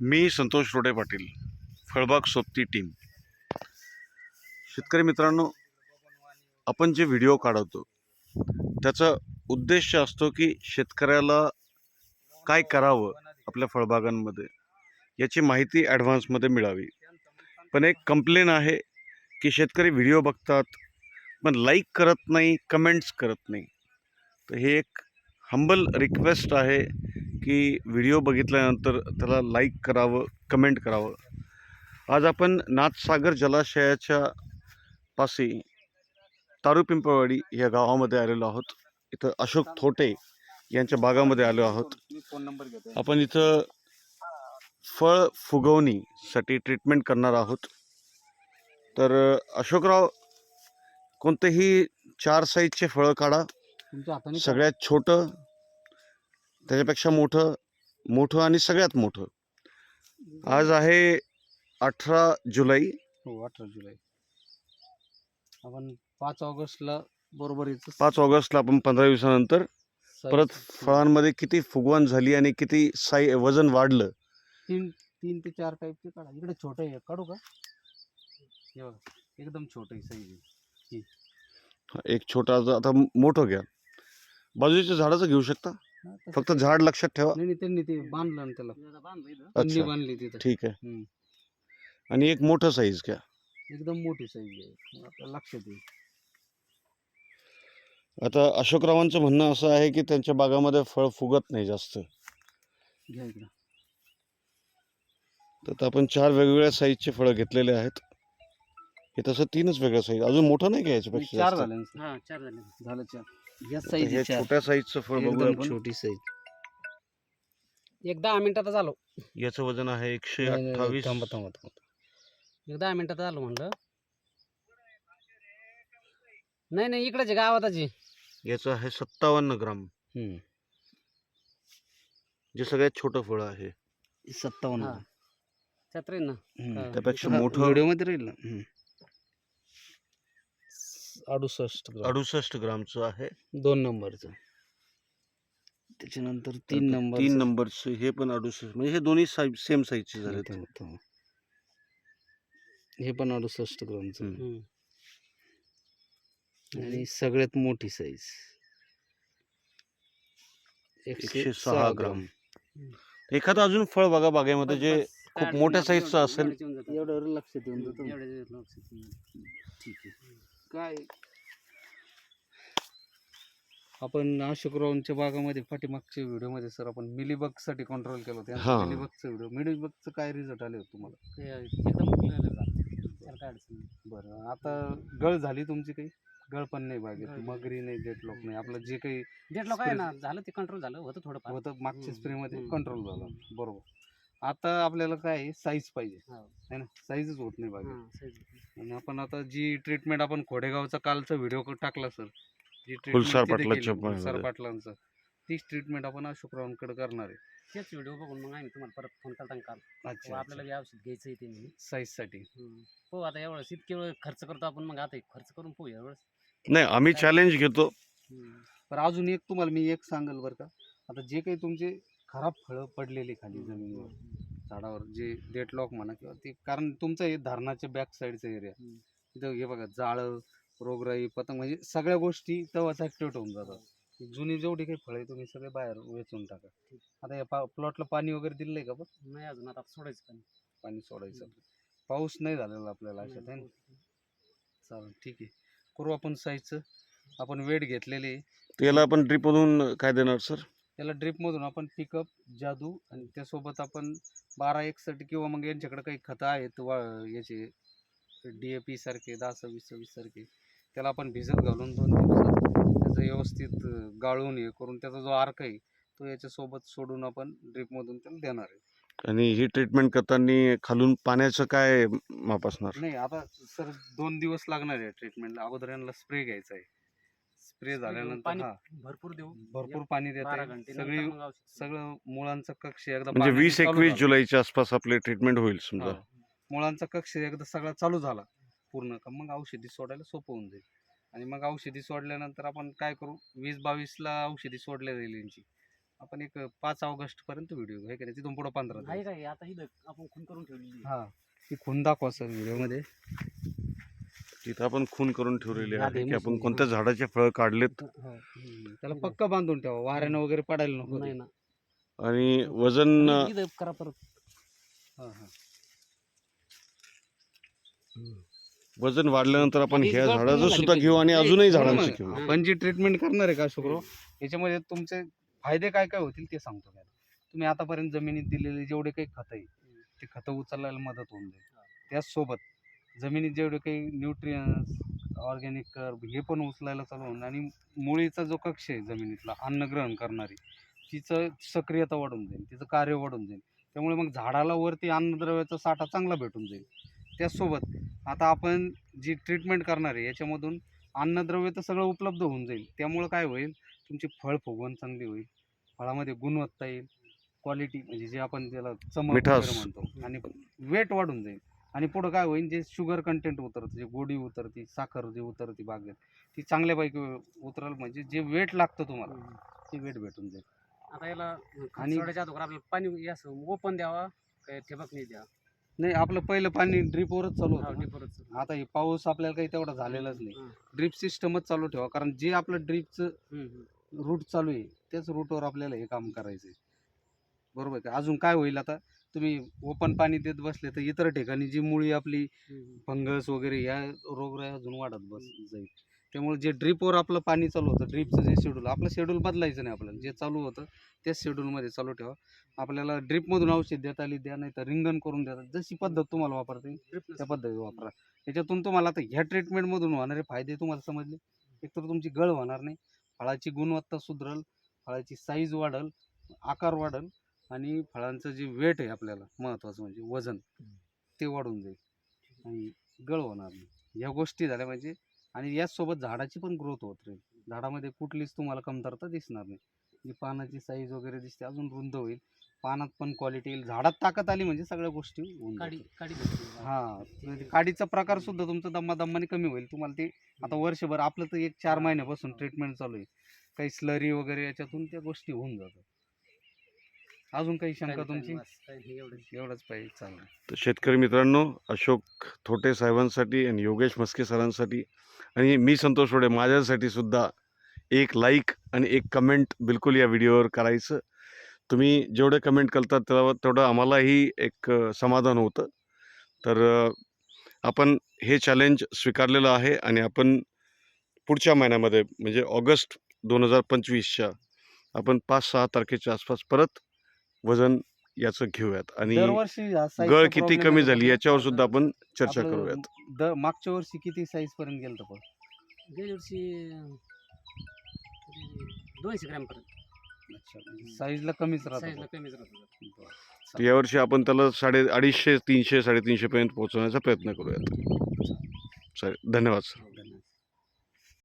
मी संतोष रोडे पाटील फळबाग सोबती टीम. शेतकरी मित्रांनो आपण जे व्हिडिओ काढवतो त्याचा उद्देश असतो की शेतकऱ्याला काय करावं आपल्या फळबागांमध्ये याची माहिती ॲडव्हान्समध्ये मिळावी. पण एक कंप्लेन आहे की शेतकरी व्हिडिओ बघतात पण लाईक करत नाही कमेंट्स करत नाही. तर हे एक हंबल रिक्वेस्ट आहे. की व्हिडिओ बघितल्यानंतर त्याला लाईक करावं कमेंट करावं. आज आपण नाथसागर जलाशयाच्या पाशी तारू पिंपळवाडी या गावामध्ये आलेलो आहोत. इथं अशोक थोटे यांच्या बागामध्ये आलो आहोत. आपण इथं फळ फुगवणीसाठी ट्रीटमेंट करणार आहोत. तर अशोकराव कोणतेही चार साईजचे फळं काढा. सगळ्यात छोटं त्याच्यापेक्षा मोठं मोठं आणि सगळ्यात मोठं. आज आहे अठरा जुलै. हो अठरा जुलै. आपण पाच ऑगस्टला बरोबर पाच ऑगस्टला आपण पंधरा दिवसानंतर परत फळांमध्ये किती फुगवण झाली आणि किती साई वजन वाढलं? तीन तीन ते चार टाईपचे काढा. इकडे छोटं आहे. काढू का? एकदम छोटं आहे साईज एक छोटा आता मोठं घ्या. बाजूच्या झाडाचं घेऊ शकता? फक्त झाड लक्षात ठेवा. नाही नाही त्यांनी ते बांधलं ना त्याला. अच्छा. बांधली तिथं. ठीक आहे. हम्म. आणि एक मोठं साईज घ्या. एकदम मोठी साईज आहे. आपल्या लक्षात येईल. आता अशोकरावांचं म्हणणं असं आहे की त्यांच्या बागामध्ये फळ फुगत नाही जास्त. घ्या इकडं. तर आता आपण चार वेगवेगळ्या साईजचे फळं घेतलेले आहेत. हे तसं तीनच वेगळ्या साईज अजून मोठं नाही का याच्यापेक्षा चार जास्त? झाले ना हा चार झाले. झालं चार. या साईज हे छोट्या साईजचं फळ बघूया एकदम आपण. छोटी साईज एक दहा मिनिटात झालो याचं वजन आहे एकशे अठ्ठावीस. थांबा थांबा थांबा. एक दहा मिनिटात झालो म्हणलं. नाही नाही इकडेच आहे गावातच आहे. याचं आहे सत्तावन्न ग्राम. हम्म. जे सगळ्यात छोटं फळ आहे. सत्तावन्न. हा. छत्री ना. हा. त्यापेक्षा मोठं व्हिडिओमध्ये राहील ना. हम्म. अडुसष्ट ग्राम. अडुसष्ट ग्रामचं आहे. दोन नंबरचं. त्याच्यानंतर तीन नंबर तीन नंबरचं हे पण अडुसष्ट. म्हणजे हे दोन्ही साईज सेम साईजचे झाले हे पण अडुसष्ट ग्रामचं. आणि सगळ्यात मोठी साईज एकशे सहा ग्राम. एखादं अजून फळ बघा बागेमध्ये जे खूप मोठ्या साईजचं असेल. एवढं येऊन जातं. ठीक आहे. काय? आपण अशोकरावांच्या बागामध्ये पाठीमागच्या व्हिडिओमध्ये सर आपण मिलीबगसाठी कंट्रोल केलं हा. होतं मिलीबगचं व्हिडिओ. मिलीबगचं काय रिझल्ट आले होते तुम्हाला? ते एकदम clear झालं. त्याला काय अडचण नाही. बरं आता गळ झाली तुमची काही? गळ पण नाही बागेत गळ- मगरी नाही डेटलॉक नाही. आपलं जे काही Deadlock काय ना. झालं ते कंट्रोल झालं. होतं थोडं होतं मागच्या हम्म, स्प्रेमध्ये हम्म, कंट्रोल झालं. बरोबर. आता आपल्याला काय साईज पाहिजे. हो. है ना? साईजच होत नाही बागेत आणि आपण आता जी ट्रीटमेंट आपण खोडेगावचा कालचा व्हिडिओ टाकला सर जी मध्ये. पाटलांचं तीच ट्रीटमेंट आपण अशोकरावांकडे करणार आहे. तेच व्हिडिओ बघून मग आम्ही तुम्हाला परत फोन करता काल अच्छा, हो, आपल्याला हे औषध घ्यायचं आहे ते म्हणून साईजसाठी. हम्म. हो आता एवढं इतके वेळ खर्च करतो आपण मग आता खर्च करून पोहू एवढंच. नाही आम्ही चॅलेंज घेतो. हम्म. पण अजून एक तुम्हाला मी एक सांगेल बरं का. आता जे काही तुमचे खराब फळं पडलेली खाली जमिनीवर झाडावर जे डेटलॉक म्हणा किंवा ते कारण तुमचं हे धरणाच्या बॅक साईडचा एरिया. तिथं हे बघा जाळं रोगराई पतंग म्हणजे सगळ्या गोष्टी तेव्हाच ॲक्टिवेट होऊन जातात. जुनी जेवढी काही फळं आहे तुम्ही सगळे बाहेर वेचून टाका. आता या पा प्लॉटला पाणी वगैरे दिलंय का बघ नाही अजून आता सोडायचं पण. पाणी सोडायचं. पाऊस नाही झालेला आपल्याला अशात आहे ना? चालेल ठीक आहे. करू आपण साईजचं. आपण वेट घेतलेली आहे. त्याला आपण ड्रीपमधून काय देणार सर त्याला ड्रिपमधून आपण पिकअप जादू आणि त्यासोबत आपण बारा एकसाठी किंवा मग यांच्याकडे काही खतं आहेत वा याचे डी ए पी सारखे दहा सव्वीस सव्वीस सारखे त्याला आपण भिजत घालून दोन दिवसात त्याचं व्यवस्थित गाळून हे करून त्याचा जो आर्क आहे तो याच्यासोबत सोडून आपण ड्रिपमधून त्याला देणार आहे. आणि ही ट्रीटमेंट करताना खालून पाण्याचं काय माप असणार? नाही आता सर दोन दिवस लागणार आहे ट्रीटमेंटला अगोदर यांना स्प्रे घ्यायचा आहे. स्प्रे झाल्यानंतर पाणी हा. भरपूर देऊ. भरपूर पाणी देत. बारा सगळी नंतर मग औषध. सगळं मुळांचा कक्ष एकदा म्हणजे वीस चालू एकवीस झाला. जुलैच्या आसपास आपले ट्रीटमेंट होईल समजा. हा. मुळांचा कक्ष एकदा सगळा चालू झाला. पूर्ण. का मग औषधी सोडायला सोपं होऊन जाईल. आणि मग औषधी सोडल्यानंतर आपण काय करू? वीस बावीसला औषधी सोडल्या जाईल यांची. आपण एक पाच ऑगस्ट पर्यंत व्हिडिओ आहे का नाही तिथून पुढे पंधरा आहे दिवस. काय आता इथं आपण खून करून ठेवलेली आहे. हा. ती खून दाखवा सर व्हिडिओमध्ये. तिथं आपण खून करून ठेवलेली हा, आहे की आपण कोणत्या झाडाचे फळं काढलेत हो. त्याला पक्क बांधून ठेवा वाऱ्यानं वगैरे पडायला नको नाही. ना आणि वजन करा परत हा, हा. वजन वाढल्यानंतर आपण ह्या गळपण झाडाचं सुद्धा. घेऊ आणि नाही, अजूनही झाडांचं. घेऊ आपण जी ट्रीटमेंट करणार आहे का शुक्रो याच्यामध्ये तुमचे फायदे काय काय होतील ते सांगतो. तुम्ही आतापर्यंत जमिनीत दिलेले जेवढे काही खत आहे ते खतं उचलायला मदत होऊन जाईल त्याचसोबत जमिनीत जेवढे काही न्यूट्रियन्स ऑर्गॅनिक कर्ब हे पण उचलायला चालू होऊन आणि मुळीचा जो कक्ष आहे जमिनीतला अन्न ग्रहण करणारी तिचं सक्रियता वाढून जाईल तिचं कार्य वाढून जाईल. त्यामुळे मग झाडाला वरती अन्नद्रव्याचा साठा चांगला भेटून जाईल. त्याचसोबत आता आपण जी ट्रीटमेंट करणार आहे याच्यामधून अन्नद्रव्य तर सगळं उपलब्ध होऊन जाईल. त्यामुळं काय होईल? तुमची फळ फुगवण चांगली होईल. फळामध्ये गुणवत्ता येईल. क्वालिटी म्हणजे जे आपण त्याला चमक म्हणतो. आणि वेट वाढून जाईल. आणि पुढं काय होईल जे शुगर कंटेंट उतरतं जे गोडी उतरती साखर जी उतरती बागेत ती चांगल्यापैकी उतरल म्हणजे जे वेट लागतं तुम्हाला ते वेट भेटून जाईल आता याला आणि- सोडायच्या अगोदर आपल्याला पाणी असं ओपन द्यावा काय ठिबक नाही द्यावा नाही आपलं पहिलं पाणी ड्रीपवरच चालू हा, होतं ना. डीपरच. आता हे पाऊस आपल्याला काही तेवढा झालेलाच नाही हा. ड्रीप सिस्टमच चालू ठेवा कारण जे आपलं ड्रीपचं हम्म, हम्म. रूट चालू आहे त्याच रूटवर आपल्याला हे काम करायचं आहे बरोबर आहे का अजून काय होईल आता तुम्ही ओपन पाणी देत बसले तर इतर ठिकाणी जी मुळी आपली. फंगस वगैरे या रोगराई अजून वाढत बस जाईल. त्यामुळे जे ड्रीपवर आपलं पाणी चालू होतं ड्रीपचं जे शेड्यूल आपलं शेड्यूल बदलायचं नाही आपल्याला. जे चालू होतं त्याच शेड्यूलमध्ये चालू ठेवा. आपल्याला ड्रीपमधून औषध देता आली द्या नाही तर रिंगण करून देतात जशी पद्धत तुम्हाला वापरता त्या नसतं. पद्धतीने वापरा. याच्यातून तुम्हाला आता ह्या ट्रीटमेंटमधून होणारे फायदे तुम्हाला समजले? एकतर तुमची गळ होणार नाही फळाची गुणवत्ता सुधरल फळाची साईज वाढल आकार वाढल आणि फळांचं जे वेट आहे आपल्याला महत्त्वाचं म्हणजे वजन ते वाढून जाईल आणि गळ होणार नाही. या गोष्टी झाल्या पाहिजे आणि याचसोबत झाडाची पण ग्रोथ होत राहील. झाडामध्ये कुठलीच तुम्हाला कमतरता दिसणार नाही. जी पानाची साईज वगैरे दिसते अजून रुंद होईल. पानात पण क्वालिटी येईल. झाडात ताकद आली म्हणजे सगळ्या गोष्टी. हा. म्हणजे काडीचा प्रकार सुद्धा तुमचा दम्मा दम्माने कमी होईल. तुम्हाला ते आता वर्षभर आपलं तर एक चार महिन्यापासून ट्रीटमेंट चालू आहे. काही स्लरी वगैरे याच्यातून त्या गोष्टी होऊन जातात. अजून काही शंका तुमची? एवढंच. पाहिजे चालेल. तर शेतकरी मित्रांनो अशोक थोटे साहेबांसाठी आणि योगेश मस्के सरांसाठी आणि मी संतोष रोडे माझ्यासाठी सुद्धा एक लाईक आणि एक कमेंट बिलकुल या व्हिडिओवर करायचं. तुम्ही जेवढे कमेंट करतात तेवढं तेवढं आम्हालाही एक समाधान होतं. तर आपण हे चॅलेंज स्वीकारलेलं आहे आणि आपण पुढच्या महिन्यामध्ये म्हणजे ऑगस्ट दोन हजार पंचवीसच्या आपण पाच सहा तारखेच्या आसपास परत वजन याचं घेऊयात आणि दरवर्षी हा size गळ किती problem कमी येतो झाली का? याच्यावर सुद्धा आपण चर्चा आपलं करूयात द मागच्या वर्षी किती साईज पर्यंत गेलं पण गेल्या वर्षी अं, तरी दोनशे ग्रॅम पर्यंत अच्छा साईजला कमीच राहतं साईजला पण. कमीच राहतो बरं. तर यावर्षी आपण त्याला साडे अडीचशे तीनशे साडेतीनशे पर्यंत पोहोचवण्याचा प्रयत्न करूयात चालेल धन्यवाद सर